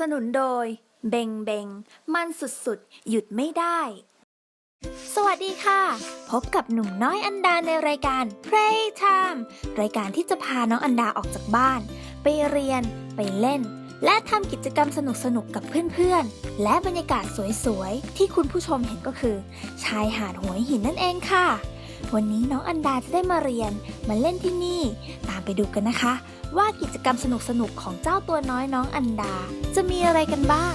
สนุนโดย เบงเบงมันสุดๆ หยุดไม่ได้ สวัสดีค่ะ พบกับหนุ่มน้อยอันดาในรายการ Play Time รายการที่จะพาน้องอันดาออกจากบ้าน ไปเรียน ไปเล่น และทำกิจกรรมสนุกๆกับเพื่อนๆ และบรรยากาศสวยๆ ที่คุณผู้ชมเห็นก็คือ ชายหาดหัวหินนั่นเองค่ะ วันนี้น้องอันดาจะได้มาเรียนมาเล่นที่นี่ ตามไปดูกันนะคะ ว่ากิจกรรมสนุกๆของเจ้าตัวน้อยน้องอันดา จะมีอะไรกันบ้าง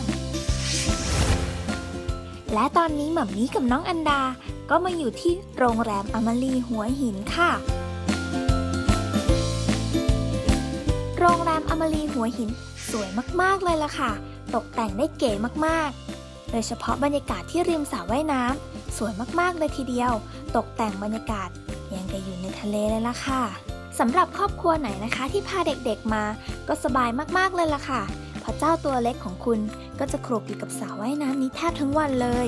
และตอนนี้หม่ำนี้กับน้องอันดา ก็มาอยู่ที่โรงแรมอมรีหัวหินค่ะ โรงแรมอมรีหัวหินสวยมากๆเลยล่ะค่ะ ตกแต่งได้เก๋มากๆ โดยเฉพาะบรรยากาศที่ริมสระว่ายน้ำสวยมากๆเลยทีเดียว ตกแต่งบรรยากาศยังกับอยู่ในทะเลเลยล่ะค่ะสำหรับครอบครัวไหนนะคะที่พาเด็กๆมา ก็สบายมากๆเลยล่ะค่ะเพราะเจ้าตัวเล็กของคุณก็จะคลุกอยู่กับสระว่ายน้ำนี้แทบทั้งวันเลย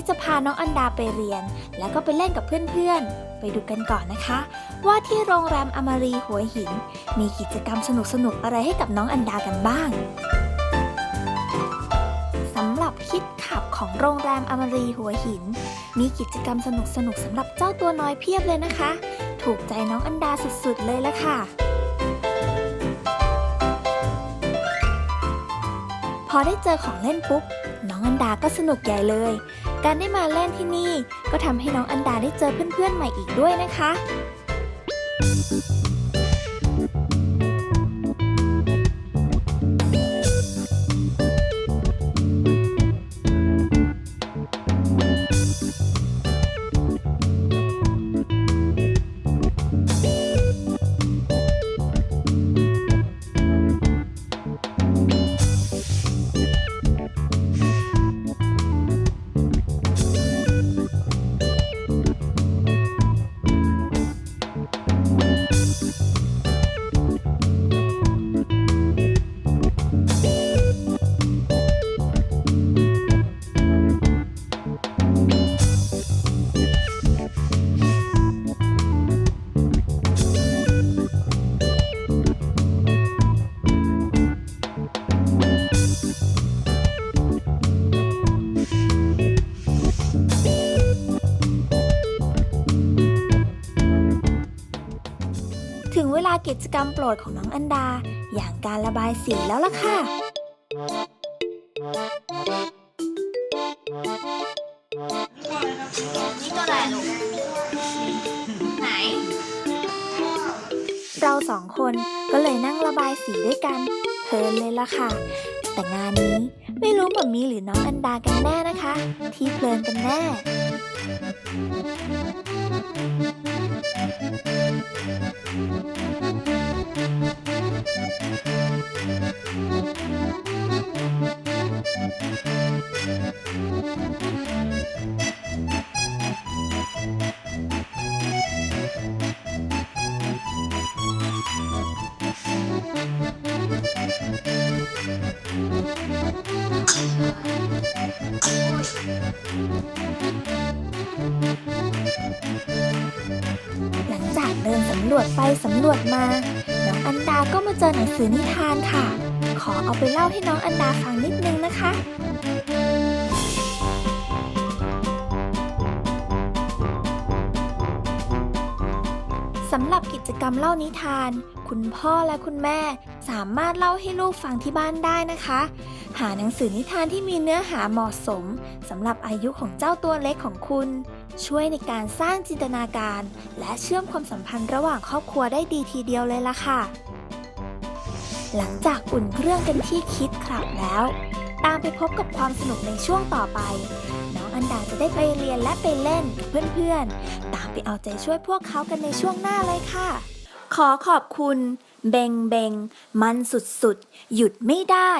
ที่จะพาน้องอันดาไปเรียน แล้วก็ไปเล่นกับเพื่อนๆ ไปดูกันก่อนนะคะ ว่าที่โรงแรมอมารีหัวหิน มีกิจกรรมสนุกๆ อะไรให้กับน้องอันดากันบ้างสำหรับคิดขับของโรงแรมอมารีหัวหิน มีกิจกรรมสนุกๆสำหรับเจ้าตัวน้อยเพียบเลยนะคะ ถูกใจน้องอันดาสุดๆเลยละค่ะพอได้เจอของเล่นปุ๊บ น้องอันดาก็สนุกใหญ่เลย การได้มาเล่นที่นี่ ก็ทำให้น้องอันดาได้เจอเพื่อนๆใหม่อีกด้วยนะคะ ถึงเวลากิจกรรมโปรดของน้องอันดา อย่างการระบายสีแล้วล่ะค่ะ นี่ตัวอะไรลูก ไหน เราสองคนก็เลยนั่งระบายสีด้วยกันเพลินเลยล่ะค่ะ แต่งานนี้ไม่รู้หมอมีหรือน้องอันดากันแน่นะคะ ที่เพลินกันแน่ หำรวจไปสำรวจมาน้องอันดาก็มาเจอหนังสือนิทานค่ะ ขอเอาไปเล่าให้น้องอันดาฟังนิดนึงนะคะสำหรับกิจกรรมเล่านิทาน คุณพ่อและคุณแม่สามารถเล่าให้ลูกฟังที่บ้านได้นะคะ หาหนังสือนิทานที่มีเนื้อหาเหมาะสมสำหรับอายุของเจ้าตัวเล็กของคุณ ช่วยในการสร้างจินตนาการ และเชื่อมความสัมพันธ์ระหว่างครอบครัวได้ดีทีเดียวเลยล่ะค่ะ หลังจากอุ่นเครื่องกันที่คิดครับแล้ว ตามไปพบกับความสนุกในช่วงต่อไป น้องอันดาจะได้ไปเรียนและไปเล่นกับเพื่อนๆ ตามไปเอาใจช่วยพวกเขากันในช่วงหน้าเลยค่ะ ขอขอบคุณ เบงเบงมันสุดๆ หยุดไม่ได้